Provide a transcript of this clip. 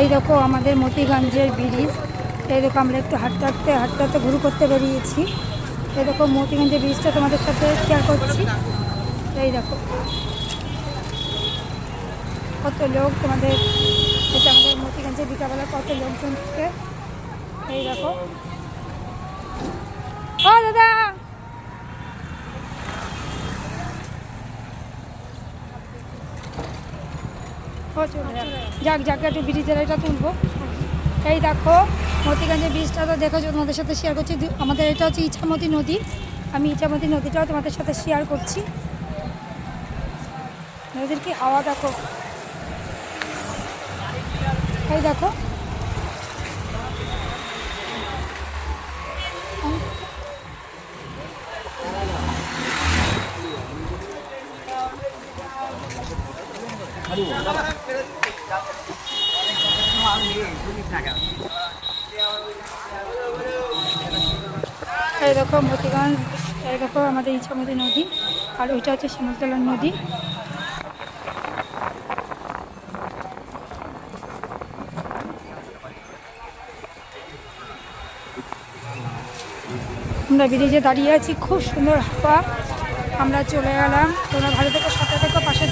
এই দেখো আমাদের মতিগঞ্জের ব্রিজ। এই দেখো আমরা একটু হাঁটতে হাঁটতে হাঁটতে হাঁটতে ঘুরু করতে বেরিয়েছি। এই দেখো মতিগঞ্জের ব্রিজটা তোমাদের সাথে শেয়ার করছি। এই দেখো। কত লোক তোমাদের এটা আমাদের মতিগঞ্জের বিকাবেলা কত লোকজন থাকে। এই দেখো। যাক। যাক, একটু ব্রিজের এটা তুলবো। এই দেখো, মতিগঞ্জের ব্রিজটা তো দেখেছ তোমাদের সাথে শেয়ার করছি। আমাদের এটা হচ্ছে ইছামতি নদী। আমি ইছামতি নদীটাও তোমাদের সাথে শেয়ার করছি। নদীর কি হাওয়া দেখো। এই দেখো এই মতিগঞ্জ এই আমাদের ইছামতি নদী, আর ওইটা হচ্ছে শিমুলতলার নদী আমরা ব্রিজে দাঁড়িয়ে আছি, খুব সুন্দর হাওয়া আমরা চলে গেলাম, তোমরা ভালো থেকো সাথে থেকো, পাশে।